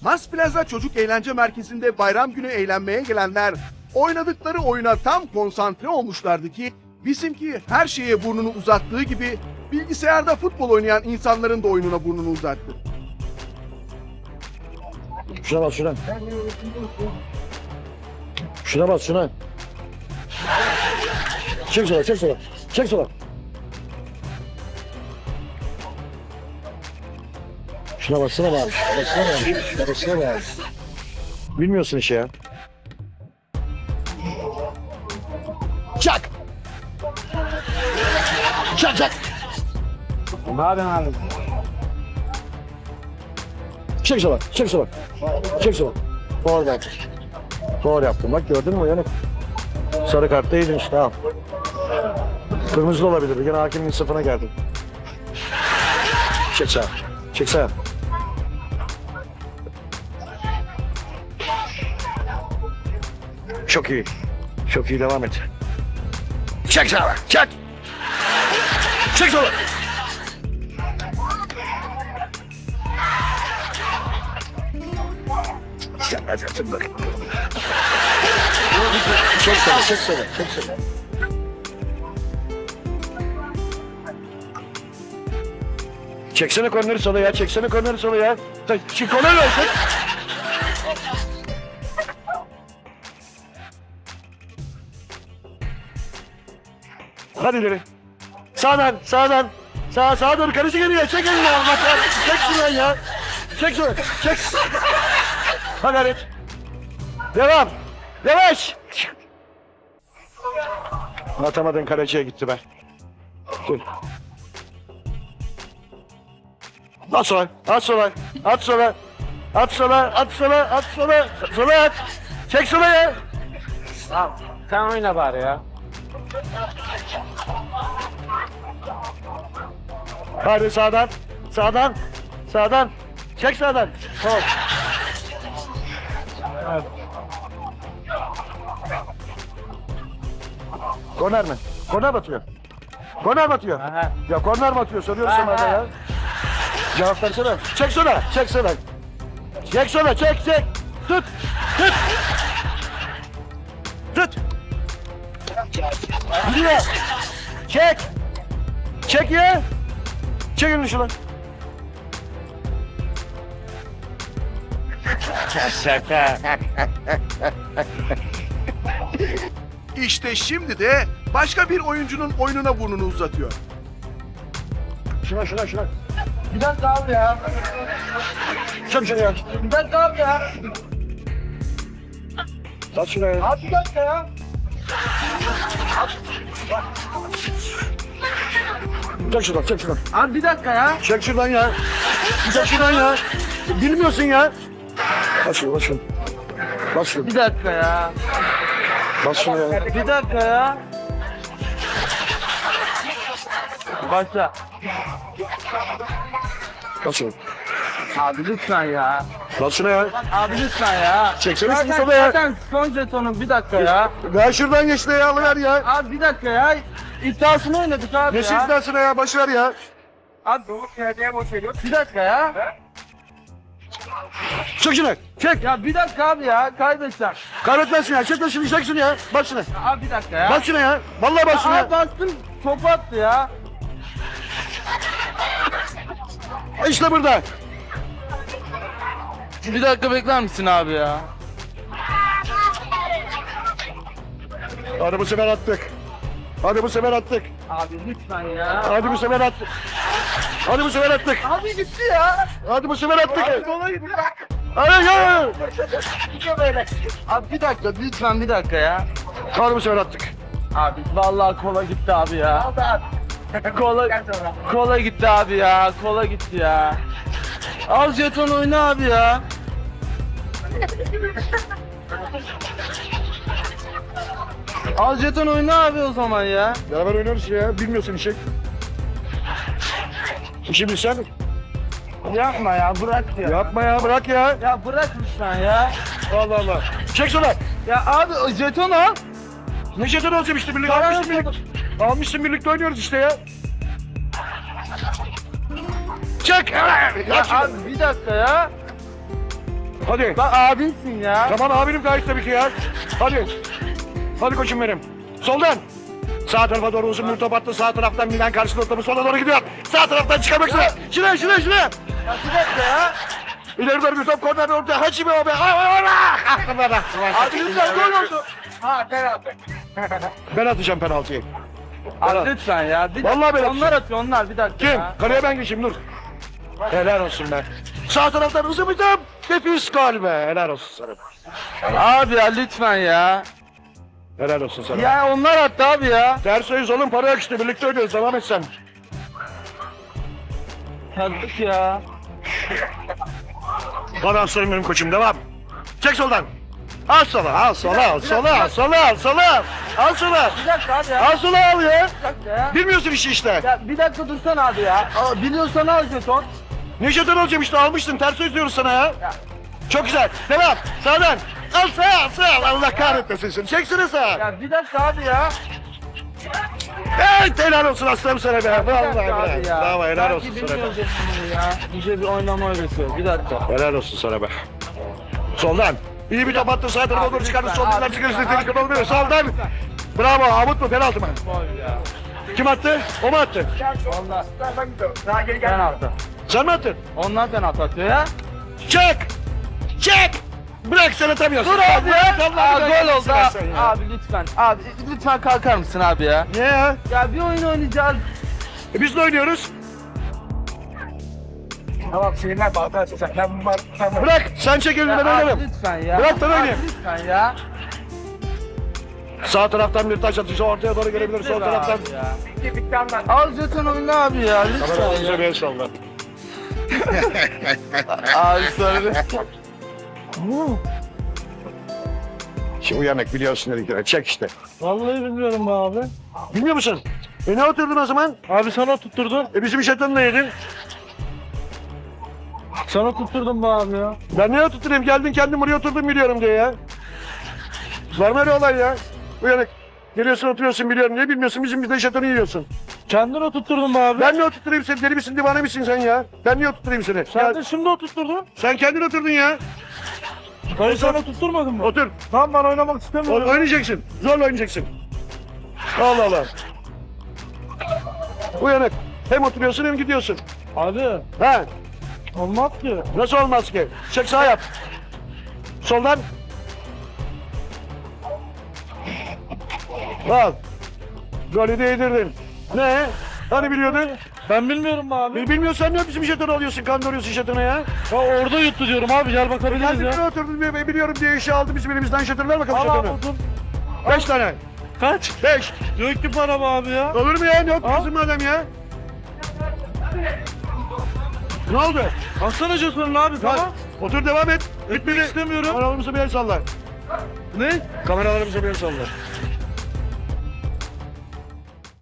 Mas Plaza Çocuk Eğlence Merkezi'nde bayram günü eğlenmeye gelenler oynadıkları oyuna tam konsantre olmuşlardı ki bizimki her şeye burnunu uzattığı gibi bilgisayarda futbol oynayan insanların da oyununa burnunu uzattı. Şuna bas şuna. Şuna bas şuna. Çek sola çek sola. Çek sola. Şuna bassana bak. Bassana bak. Bassana bak. Bilmiyorsun işi ya. Çak. Çak çak. Ne yapıyorsun abi? Çek sola. Çek sola. Çek sola. Doğru yaptın. Doğru yaptın. Bak gördün mü uyanık. Sarı kartta yedin işte al. Kırmızı da olabilir. Yine hakimin insafına geldin. Çek sağa. Çek sağa. Çok iyi. Çok iyi devam et. Çek sağa. Çek. Çek sola. Sen hadi atın bakayım. Çek sola. Çek sola. Çek sola. Çeksene korneri sola ya. Çeksene korneri sola ya. Çık korner versin. Hadi ileri. Sağdan, sağdan. Sağa, sağa doğru karışı geliyor. Çek elini Allah. Çek şuradan ya. Çek şuradan. Çek. Ha gayret. Devam. Yavaş. Atamadın kaleciye gitti be. Dur. At sola, at sola, at sola, at sola, at sola, at sola, sola at. Çek sola ya. Abi, sen oyna bari ya. Hadi sağdan, sağdan, sağdan. Çek sağdan. Tamam. Korner mi? Korner batıyor. Korner batıyor. Aha. Ya korner batıyor soruyorum sana ya. Cevap versene. Çek sola, çek sola. Çek sola, çek, çek. Tut. Tut. Gidiyor. Çek. Çek ya. Çek elini şuradan. İşte şimdi de başka bir oyuncunun oyununa burnunu uzatıyor. Şuna, şuna, şuna. Bir dakika abi ya. Çek şuraya. Bir dakika abi ya. Sat şuraya. Abi bir dakika ya. Çek şuradan, çek şuradan. Abi bir dakika ya. Çek şuradan ya. Çek şuradan ya. Bilmiyorsun ya. Bas şunu, bas şunu. Bas şunu, Bir dakika ya. bas şunu ya. Bir dakika ya. Başla. Bas şunu. Abi lütfen ya. Bas şuna ya. Abi lütfen ya. Çeksene şunu Zaten, sola ya. zaten son jetonum bir dakika ya. Ver şuradan geç de ya, alıver ya. Abi bir dakika ya. İddiasını oynadık abi Geç ya. izlersine ya, boş ver ya. Abi doğru yerde boş veriyoruz. Bir dakika ya. Çek şunu. Çek. Ya bir dakika abi ya. Kaybedeceğim. Kaybetmezsin ya. Çek de şunu, çek şunu ya. Bas şuna. Abi bir dakika ya. Bas şuna ya. Vallahi bas Abi ya. bastım. Topu attı ya. İşte burada. Bir dakika bekler misin abi ya? Hadi bu sefer attık. Hadi bu sefer attık. Abi lütfen ya. Hadi bu sefer attık. Hadi bu sefer attık. Abi gitti ya. Hadi bu sefer attık. Kola gitti. Hadi ya. Abi bir dakika lütfen bir dakika ya. Hadi bu sefer attık. Abi vallahi kola gitti abi ya. kola kola gitti abi ya. Kola gitti ya. Al jeton oyna abi ya. Al jeton oyna abi o zaman ya. Beraber oynuyoruz ya. Bilmiyorsun işi. İşi bilsen. Yapma ya bırak ya. Yapma ya bırak ya. Ya bırak lütfen ya. Allah Allah. Çek sola. Ya abi o jeton al. Ne jeton olacağım işte birlikte. Tamam. Almışsın birlikte. Almışsın birlikte oynuyoruz işte ya. Çek. Ya Ya abi bir dakika ya. Hadi. Bak abinsin ya. Tamam abinim gayet tabii ki ya. Hadi. Hadi koçum benim. Soldan. Sağ tarafa doğru uzun bir top attı. Sağ taraftan Milan karşısında topu sola doğru gidiyor. Sağ taraftan çıkarmak üzere. Şuraya şuraya şuraya. Ya bir dakika ya. İleri doğru bir top korner orta. Hacı be o be. Aa, aa, aa. Abi lütfen gol oldu. Ben atacağım penaltıyı. Abi lütfen ya. Bir Vallahi ben Onlar atıyor onlar bir dakika Kim? ya. Kaleye ben geçeyim dur. Helal olsun be. Sağ taraftan bir top. Nefis gol be. Helal olsun sana. Abi ya lütfen ya. Helal olsun sana. Ya onlar attı abi ya. Ters yüz oğlum para işte. Birlikte ödüyoruz. Devam et sen. Yazık ya. Bana benim koçum. Devam. Çek soldan. Al sola, al sola, al sola, al sola, al sola. Al sola. Bir dakika abi ya. Al sola al ya. Bir dakika ya. Bilmiyorsun işi işte. Ya bir dakika dursana abi ya. Aa, biliyorsan al jeton. Ne jeton olacağım işte almıştın. Ters söz diyoruz sana ya. Çok güzel. Devam. Sağdan. Al sağ, al sağ. Allah kahretmesin seni. Çeksene sağa. Ya bir dakika abi ya. Evet helal olsun aslanım sana be. Bir Vallahi dakika be. ya. Bravo helal olsun sana be. bilmiyoruz ya. Bize bir oynama öğretiyor. Bir dakika. Helal olsun sana be. Soldan. İyi bir top attın sağ tarafa doğru çıkardın. Sol çıkarırsın. lütfen, olmuyor. lütfen, Soldan. abi lütfen. Bravo. Avut mu? Penaltı mı? Gol ya. Kim attı? O mu attı? Onlar. Penaltı. Sen mi attın? Onlar penaltı atıyor ya. Çek! Çek! Bırak sen atamıyorsun. Dur abi ya. Aa, gol oldu ya. Abi lütfen. Abi lütfen kalkar mısın abi ya? Niye ya? Ya bir oyun oynayacağız. E biz de oynuyoruz. Tamam şeyler bağda açacak. Ben bunlar tamam. Bırak sen çek elini ben abi oynarım. lütfen ya. Bırak ben Abi oynayayım. Lütfen ya. Sağ taraftan bir taş atışı ortaya doğru gelebilir. Sol taraftan. abi. Bitti bitti anlar. Al jeton oyna abi ya. Lütfen Tamam ya. salla. Abi sonra. Şimdi uyanık biliyorsun dedikleri. Çek işte. Vallahi bilmiyorum be abi. Bilmiyor musun? E ne oturdun o zaman? Abi sana tutturdun. E bizim şatonla yedin. Sana tutturdum be abi ya. Ben niye oturtayım? Geldin kendin buraya oturdun biliyorum diye ya. Var mı öyle olay ya? Uyanık. Geliyorsun oturuyorsun biliyorum. Ne bilmiyorsun bizim bizden şatonu yiyorsun. Kendin oturtturdun be abi. Ben niye oturtayım seni? Deli misin divane misin sen ya? Ben niye oturtayım seni? Sen Ya, de şimdi oturtturdun. sen kendin oturdun ya. Ben sana tutturmadın mı? Otur. Tamam ben oynamak O- istemiyorum. oynayacaksın. Zorla oynayacaksın. Allah Allah. Uyanık. Hem oturuyorsun hem gidiyorsun. Abi Ha? olmaz ki. Nasıl olmaz ki? Çek sağ yap. Soldan. Al. Golü de yedirdin. Ne? Hani biliyordun? Ben bilmiyorum be abi. Bil- Bilmiyorsan niye bizim jetonu alıyorsun, kandırıyorsun jetonu ya? Ya orada yuttu diyorum abi gel bakabiliriz Kendin ya. oturdun diye ben biliyorum diye işe aldı bizim elimizden jetonu ver bakalım Al abi jetonu. otur. Beş tane. Kaç? Beş. Yok ki para be abi ya. Olur mu ya? Ne yapıyorsun Al. madem ya? Ne oldu? Alsana jetonunu abi Al. tamam. Otur devam et. Bitmedi. istemiyorum. Kameralarımıza bir el salla. Ne? Kameralarımıza bir el salla.